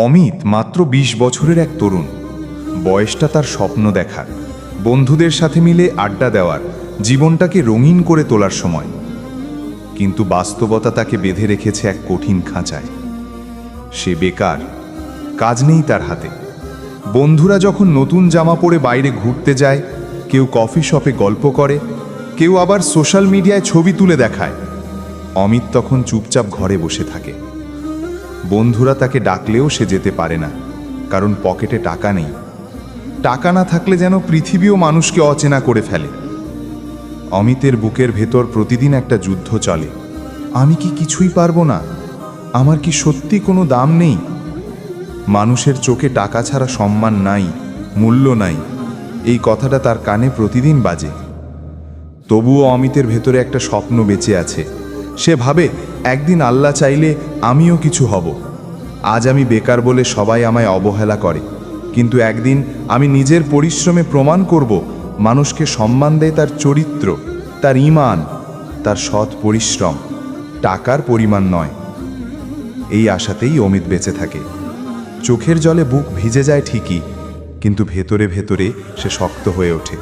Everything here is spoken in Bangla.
অমিত মাত্র ২০ বছরের এক তরুণ। বয়সটা তার স্বপ্ন দেখার। বন্ধুদের সাথে মিলে আড্ডা দেওয়ার, জীবনটাকে রঙিন করে তোলার সময়। কিন্তু বাস্তবতা তাকে বেঁধে রেখেছে এক কঠিন খাঁচায়। সে বেকার, কাজ নেই তার হাতে। বন্ধুরা যখন নতুন জামা পরে বাইরে ঘুরতে যায়, কেউ কফি শপে গল্প করে, কেউ আবার সোশ্যাল মিডিয়ায় ছবি তুলে দেখায়। অমিত তখন চুপচাপ ঘরে বসে থাকে। বন্ধুরা তাকে ডাকলেও সে যেতে পারে না, কারণ পকেটে টাকা নেই। টাকা না থাকলে যেন পৃথিবীও মানুষকে অচেনা করে ফেলে। অমিতের বুকের ভেতর প্রতিদিন একটা যুদ্ধ চলে। আমি কি কিছুই পারব না? আমার কি সত্যি কোনো দাম নেই? মানুষের চোখে টাকা ছাড়া সম্মান নাই, মূল্য নাই। এই কথাটা তার কানে প্রতিদিন বাজে। তবুও অমিতের ভেতরে একটা স্বপ্ন বেঁচে আছে। সে ভাবে একদিন আল্লাহ চাইলে আমিও কিছু হব। আজ আমি বেকার বলে সবাই আমায় অবহেলা করে। কিন্তু একদিন আমি নিজের পরিশ্রমে প্রমাণ করব, মানুষকে সম্মান দেয় তার চরিত্র, তার ইমান তার সৎ পরিশ্রম, টাকার পরিমাণ নয়। এই আশাতেই অমিত বেঁচে থাকে। চোখের জলে বুক ভিজে যায় ঠিকই, কিন্তু ভেতরে ভেতরে সে শক্ত হয়ে ওঠে।